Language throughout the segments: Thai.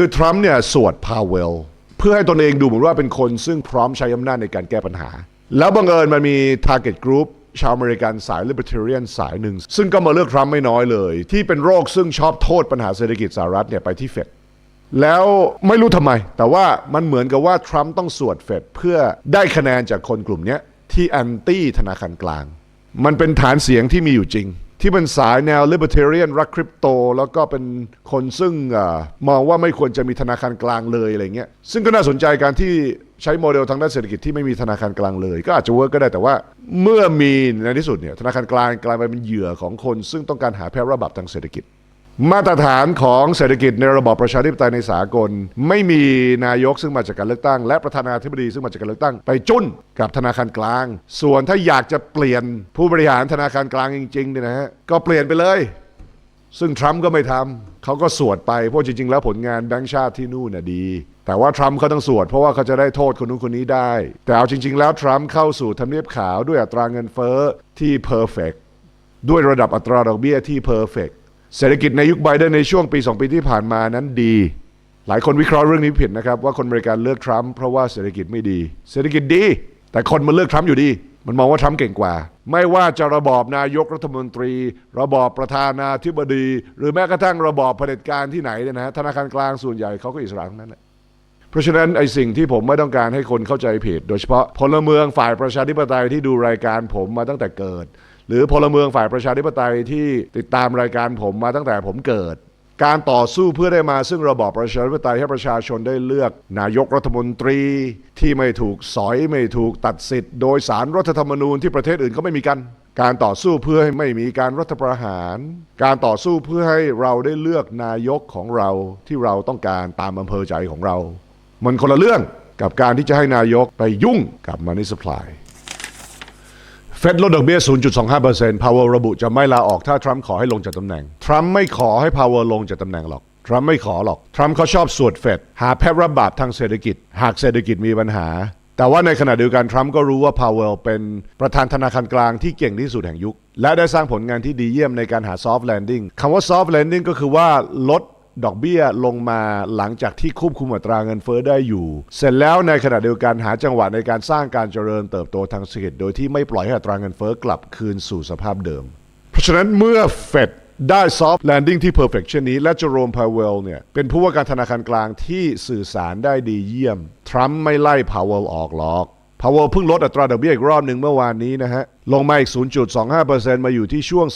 คือทรัมป์เนี่ยสวดพาวเวลเพื่อให้ตนเองดูเหมือนว่าเป็นคนซึ่งพร้อมใช้อำนาจในการแก้ปัญหา แล้วบังเอิญมันมี target group ชาวอเมริกันสาย libertarian สายหนึ่ง ซึ่งก็มาเลือกทรัมป์ไม่น้อยเลย ที่เป็นโรคซึ่งชอบโทษปัญหาเศรษฐกิจสหรัฐเนี่ยไปที่เฟดแล้วไม่รู้ทำไม แต่ว่ามันเหมือนกับว่าทรัมป์ต้องสวดเฟดเพื่อได้คะแนนจากคนกลุ่มนี้ที่แอนตี้ธนาคารกลาง มันเป็นฐานเสียงที่มีอยู่จริง ที่เป็นสายแนว libertarian รักคริปโต แล้วก็เป็นคนซึ่งออมองว่าไม่ควรจะมีธนาคารกลางเลยอะไรเงี้ยซึ่งก็น่าสนใจการที่ใช้โมเดลทางด้านเศรษฐกิจที่ไม่มีธนาคารกลางเลย ก็อาจจะเวิร์กก็ได้แต่ว่า เมื่อมีในที่สุดเนี่ยธนาคารกลางกลายไปเป็นเหยื่อของคน ซึ่งต้องการหาแพร่ระบาดทางเศรษฐกิจ มาตรฐานของเศรษฐกิจในระบอบประชาธิปไตยในสากล ไม่มีนายกซึ่งมาจากการเลือกตั้ง และประธานาธิบดีซึ่งมาจากการเลือกตั้ง ไปจุ้นกับธนาคารกลาง ส่วนถ้าอยากจะเปลี่ยนผู้บริหารธนาคารกลางจริงๆเนี่ยนะฮะก็เปลี่ยนไปเลย ซึ่งทรัมป์ก็ไม่ทำเขาก็สวดไปเพราะจริงๆ แล้วผลงานแบงก์ชาติที่นู่นน่ะดี แต่ว่าทรัมป์เขาต้องสวดเพราะว่าเขาจะได้โทษคนนู้นคนนี้ได้ แต่เอาจริง ๆ แล้วทรัมป์เข้าสู่ทำเนียบขาวด้วยอัตราเงินเฟ้อที่เพอร์เฟกด้วยระดับอัตราดอกเบี้ยที่เพอร์เฟก เศรษฐกิจในยุคไบเดนในช่วงปี 2 ปีที่ผ่านมานั้นดี หลายคนวิเคราะห์เรื่องนี้ผิดนะครับ ว่าคนอเมริกันเลือกทรัมป์เพราะว่าเศรษฐกิจไม่ดี เศรษฐกิจดี แต่คนมันเลือกทรัมป์อยู่ดี มันมองว่าทรัมป์เก่งกว่า ไม่ว่าจะระบอบนายกรัฐมนตรี ระบอบประธานาธิบดี หรือแม้กระทั่งระบอบเผด็จการที่ไหนเนี่ยนะฮะธนาคารกลางส่วนใหญ่เขาก็อิสระทั้งนั้นแหละเพราะฉะนั้นไอ้สิ่งที่ผมไม่ต้องการให้คนเข้าใจผิด โดยเฉพาะพลเมืองฝ่ายประชาธิปไตยที่ดูรายการผมมาตั้งแต่เกิด หรือพลเมืองฝ่ายประชาธิปไตยที่ติดตามรายการผมมาตั้งแต่ผมเกิด การต่อสู้เพื่อได้มาซึ่งระบอบประชาธิปไตยให้ประชาชนได้เลือก นายกรัฐมนตรี ที่ไม่ถูกสอยไม่ถูกตัดสิทธิ์ โดยสารรัฐธรรมนูญที่ประเทศอื่นเขาไม่มีกันการต่อสู้เพื่อให้ไม่มีการรัฐประหาร การต่อสู้เพื่อให้เราได้เลือกนายกของเราที่เราต้องการตามอำเภอใจของเรา มันคนละเรื่องกับการที่จะให้นายกไปยุ่งกับ Money Supply เฟดลดดอกเบี้ย 0.25% Powell ระบุจะไม่ลาออกถ้าทรัมป์ขอให้ลงจากตำแหน่ง ทรัมป์ไม่ขอให้ Powell ลงจากตำแหน่งหรอก ทรัมป์ไม่ขอหรอก ทรัมป์เขาชอบสวดเฟดหาแพร่ระบาดทางเศรษฐกิจ หากเศรษฐกิจมีปัญหา แต่ว่าในขณะเดียวกันทรัมป์ก็รู้ว่า Powell เป็นประธานธนาคารกลางที่เก่งที่สุดแห่งยุค และได้สร้างผลงานที่ดีเยี่ยมในการหา soft landing คำว่า soft landing ก็คือว่าลด ดอกเบี้ยลงมาหลังจากที่ควบคุมอัตราเงินเฟ้อได้อยู่ เสร็จแล้วในขณะเดียวกันหาจังหวะในการสร้างการเจริญเติบโตทางเศรษฐกิจโดยที่ไม่ปล่อยให้อัตราเงินเฟ้อกลับคืนสู่สภาพเดิม เพราะฉะนั้นเมื่อเฟดได้ซอฟต์แลนดิ้งที่เพอร์เฟกเช่นนี้ และเจอโรมพาวเวลเนี่ยเป็นผู้ว่าการธนาคารกลางที่สื่อสารได้ดีเยี่ยม ทรัมป์ไม่ไล่พาวเวลออกหรอกพาวเวลเพิ่งลดอัตราดอกเบี้ยอีกรอบหนึ่งเมื่อวานนี้นะฮะ ลงมาอีก 0.25%มาอยู่ที่ช่วง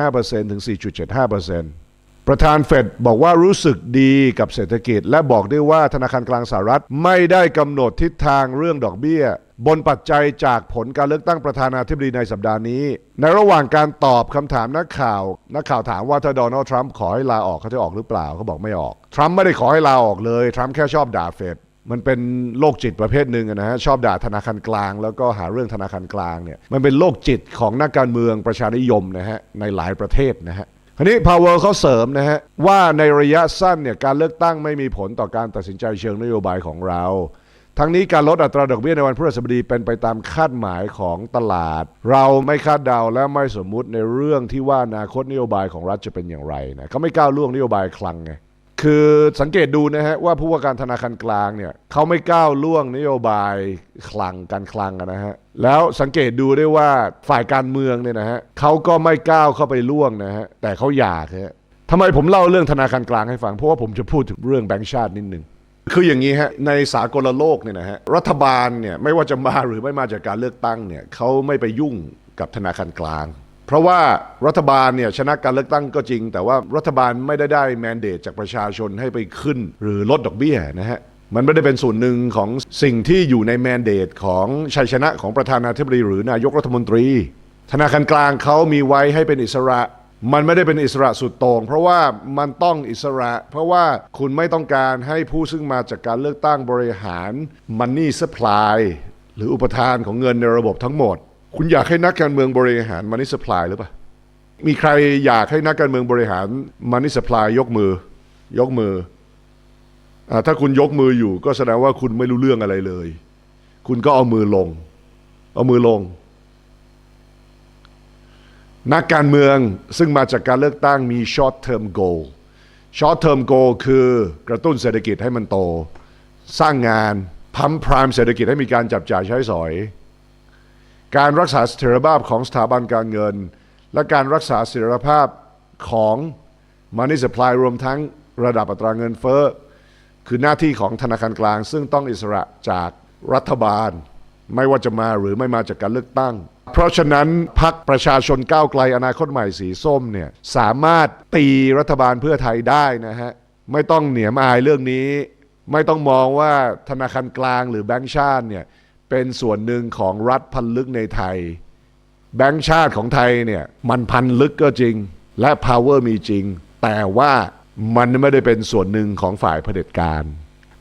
4.5%ถึง 4.75% ประธานเฟดบอกว่ารู้สึกดีกับเศรษฐกิจ และบอกได้ว่าธนาคารกลางสหรัฐ ไม่ได้กำหนดทิศทางเรื่องดอกเบี้ย บนปัจจัยจากผลการเลือกตั้งประธานาธิบดีในสัปดาห์นี้ ในระหว่างการตอบคำถามนักข่าว นักข่าวถามว่าถ้าโดนัลด์ทรัมป์ขอให้ลาออกเขาจะออกหรือเปล่าเขาบอกไม่ออก ทรัมป์ไม่ได้ขอให้ลาออกเลย ทรัมป์แค่ชอบด่าเฟดมันเป็นโรคจิตประเภทหนึ่งนะฮะชอบด่าธนาคารกลาง แล้วก็หาเรื่องธนาคารกลางเนี่ยมันเป็นโรคจิตของนักการเมืองประชานิยมนะฮะในหลายประเทศนะฮะ ทีนี้พาวเวลเขาเสริมนะฮะ ว่าในระยะสั้นเนี่ยการเลือกตั้งไม่มีผลต่อการตัดสินใจเชิงนโยบายของเรา ทั้งนี้การลดอัตราดอกเบี้ยในวันพฤหัสบดีเป็นไปตามคาดหมายของตลาด เราไม่คาดเดาและไม่สมมุติในเรื่องที่ว่าอนาคตนโยบายของรัฐจะเป็นอย่างไรนะเขาไม่ก้าวล่วงนโยบายคลังไง คือสังเกตดูนะฮะว่าผู้ว่าการธนาคารกลางเนี่ยเขาไม่ก้าวล่วงนโยบายคลังการคลังนะฮะแล้วสังเกตดูได้ว่าฝ่ายการเมืองเนี่ยนะฮะเขาก็ไม่ก้าวเข้าไปล่วงนะฮะแต่เขาอยากฮะทำไมผมเล่าเรื่องธนาคารกลางให้ฟัง เพราะว่าผมจะพูดถึงเรื่องแบงก์ชาตินิดนึงคืออย่างนี้ฮะในสากลโลกเนี่ยนะฮะรัฐบาลเนี่ยไม่ว่าจะมาหรือไม่มาจากการเลือกตั้งเนี่ยเขาไม่ไปยุ่งกับธนาคารกลาง เพราะว่ารัฐบาลเนี่ยชนะการเลือกตั้งก็จริง แต่ว่ารัฐบาลไม่ได้ได้แมนเดตจากประชาชนให้ไปขึ้น หรือลดดอกเบี้ยนะฮะมันไม่ได้เป็นส่วนหนึ่งของสิ่งที่อยู่ในแมนเดตของชัยชนะของประธานาธิบดีหรือนายกรัฐมนตรี ธนาคารกลางเขามีไว้ให้เป็นอิสระ มันไม่ได้เป็นอิสระสุดโต่งเพราะว่ามันต้องอิสระ เพราะว่าคุณไม่ต้องการให้ผู้ซึ่งมาจากการเลือกตั้งบริหาร Money Supply หรืออุปทานของเงินในระบบทั้งหมด คุณอยากให้นักการเมืองบริหาร Money Supply หรือเปล่ามีใครอยากให้นักการเมืองบริหาร Money Supply ยกมือยกมืออถ้าคุณยกมืออยู่ก็แสดงว่าคุณไม่รู้เรื่องอะไรเลย คุณก็เอามือลง เอามือลง นักการเมืองซึ่งมาจากการเลือกตั้งมี short term goal ช็อตเทอมโกคือกระตุ้นเศรษฐกิจให้มันโต สร้างงานพัมพรามเศรษฐกิจให้มีการจับจ่ายใช้สอย การรักษาเสถียรภาพของสถาบันการเงิน และการรักษาเสถียรภาพของ Money Supply รวมทั้งระดับอัตราเงินเฟ้อคือหน้าที่ของธนาคารกลาง ซึ่งต้องอิสระจากรัฐบาล ไม่ว่าจะมาหรือไม่มาจากการเลือกตั้ง เพราะฉะนั้นพักประชาชนก้าวไกลอนาคตใหม่สีส้มเนี่ยสามารถตีรัฐบาลเพื่อไทยได้นะฮะไม่ต้องเหนียมอายเรื่องนี้ ไม่ต้องมองว่าธนาคารกลางหรือแบงก์ชาติเนี่ย เป็นส่วนหนึ่งของรัฐพันลึกในไทย แบงก์ชาติของไทยเนี่ยมันพันลึกก็จริง และ power มีจริง แต่ว่ามันไม่ได้เป็นส่วนหนึ่งของฝ่ายเผด็จการ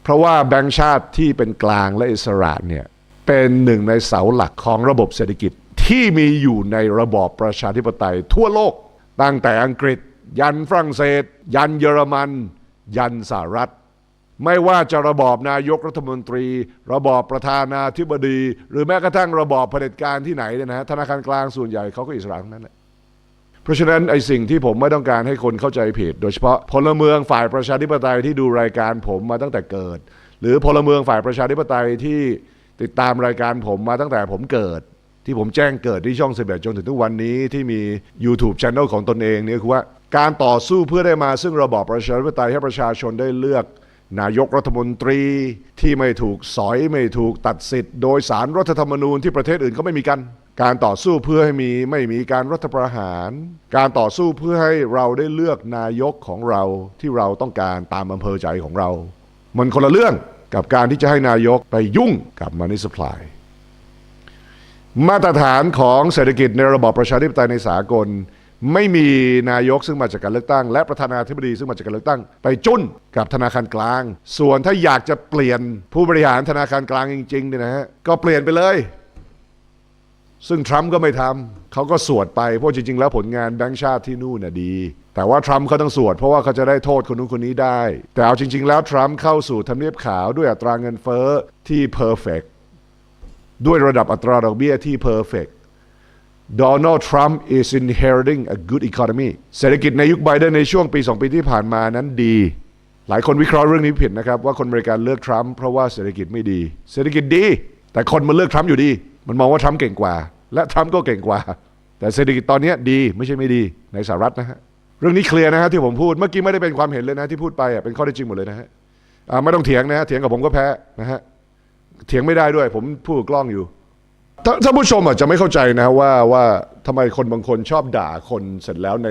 เพราะว่าแบงก์ชาติที่เป็นกลางและอิสระเนี่ยเป็นหนึ่งในเสาหลักของระบบเศรษฐกิจที่มีอยู่ในระบอบประชาธิปไตยทั่วโลก ตั้งแต่อังกฤษ ยันฝรั่งเศส ยันเยอรมัน ยันสหรัฐ ไม่ว่าจะระบอบนายกรัฐมนตรี ระบอบประธานาธิบดี หรือแม้กระทั่งระบอบเผด็จการที่ไหนเนี่ยนะฮะธนาคารกลางส่วนใหญ่เขาก็อิสระทั้งนั้นแหละเพราะฉะนั้นไอ้สิ่งที่ผมไม่ต้องการให้คนเข้าใจผิด โดยเฉพาะพลเมืองฝ่ายประชาธิปไตยที่ดูรายการผมมาตั้งแต่เกิด หรือพลเมืองฝ่ายประชาธิปไตยที่ติดตามรายการผมมาตั้งแต่ผมเกิด ที่ผมแจ้งเกิดที่ช่อง11จนถึงทุกวันนี้ที่มี YouTube Channel ของตนเองเนี่ยคือว่าการต่อสู้เพื่อได้มาซึ่งระบอบประชาธิปไตยให้ประชาชนได้เลือก นายกรัฐมนตรีที่ไม่ถูกสอยไม่ถูกตัดสิทธิ์ โดยสารรัฐธรรมนูญที่ประเทศอื่นเขาไม่มีกัน การต่อสู้เพื่อให้มีไม่มีการรัฐประหาร การต่อสู้เพื่อให้เราได้เลือกนายกของเราที่เราต้องการตามอำเภอใจของเรา มันคนละเรื่องกับการที่จะให้นายกไปยุ่งกับ Money Supply มาตรฐานของเศรษฐกิจในระบอบประชาธิปไตยในสากล ไม่มีนายกซึ่งมาจากการเลือกตั้ง และประธานาธิบดีซึ่งมาจากการเลือกตั้ง ไปจุ้นกับธนาคารกลาง ส่วนถ้าอยากจะเปลี่ยนผู้บริหารธนาคารกลางจริงๆเนี่ยนะฮะก็เปลี่ยนไปเลย ซึ่งทรัมป์ก็ไม่ทำเขาก็สวดไปเพราะจริง ๆ แล้วผลงานแบงก์ชาติที่นู่นน่ะดี แต่ว่าทรัมป์เขาต้องสวดเพราะว่าเขาจะได้โทษคนนู้นคนนี้ได้ แต่เอาจริง ๆ แล้วทรัมป์เข้าสู่ทำเนียบขาวด้วยอัตราเงินเฟ้อที่เพอร์เฟกด้วยระดับอัตราดอกเบี้ยที่ perfect Donald Trump is inheriting a good economy เศรษฐกิจในยุคไบเดนในช่วงปี 2 ปีที่ผ่านมานั้นดี หลายคนวิเคราะห์เรื่องนี้ผิดนะครับ ว่าคนอเมริกันเลือกทรัมป์เพราะว่าเศรษฐกิจไม่ดี เศรษฐกิจดี แต่คนมันเลือกทรัมป์อยู่ดี มันมองว่าทรัมป์เก่งกว่า และทรัมป์ก็เก่งกว่า แต่เศรษฐกิจตอนนี้ดีไม่ใช่ไม่ดีในสหรัฐนะฮะเรื่องนี้เคลียร์นะฮะที่ผมพูดเมื่อกี้ไม่ได้เป็นความเห็นเลยนะที่พูดไปอะเป็นข้อเท็จริงหมดเลยนะฮะไม่ต้องเถียงนะฮะเถียงกับผมก็แพ้นะฮะเถียงไม่ได้ด้วย ผมพูดกล้องอยู่ ถ้าท่านผู้ชมอาจจะไม่เข้าใจนะว่าว่าทำไมคนบางคนชอบด่าคนเสร็จแล้วใน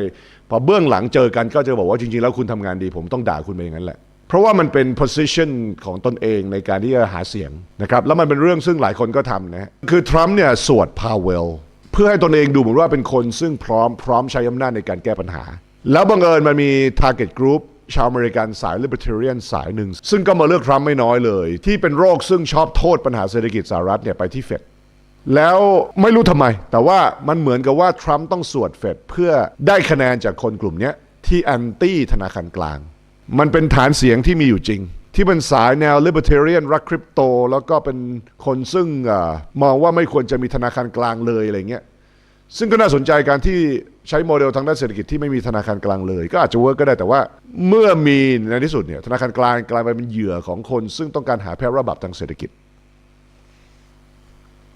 พอเบื้องหลังเจอกันก็จะบอกว่าจริงๆ แล้วคุณทำงานดี ผมต้องด่าคุณไปอย่างนั้นแหละ เพราะว่ามันเป็น position ของตนเองในการที่จะหาเสียงนะครับแล้วมันเป็นเรื่องซึ่งหลายคนก็ทำนะฮะคือทรัมป์เนี่ยสวดพาวเวลเพื่อให้ตนเองดูเหมือนว่าเป็นคนซึ่งพร้อมพร้อมใช้อำนาจในการแก้ปัญหา แล้วบังเอิญมันมี target group ชาวอเมริกันสาย libertarian สายหนึ่ง ซึ่งก็มาเลือกทรัมป์ไม่น้อยเลย ที่เป็นโรคซึ่งชอบโทษปัญหาเศรษฐกิจสหรัฐเนี่ยไปที่เฟด แล้วไม่รู้ทำไม แต่ว่ามันเหมือนกับว่าทรัมป์ต้องสวดเฟดเพื่อได้คะแนนจากคนกลุ่มนี้ที่แอนตี้ธนาคารกลาง มันเป็นฐานเสียงที่มีอยู่จริง ที่เป็นสายแนว libertarian รักคริปโต แล้วก็เป็นคนซึ่งออมองว่าไม่ควรจะมีธนาคารกลางเลยอะไรเงี้ยซึ่งก็น่าสนใจการที่ใช้โมเดลทางด้านเศรษฐกิจที่ไม่มีธนาคารกลางเลย ก็อาจจะเวิร์กก็ได้แต่ว่าเมื่อมีในที่สุดเนี่ยธนาคารกลางกลายไปเป็นเหยื่อของคน ซึ่งต้องการหาแพร่ระบาดทางเศรษฐกิจ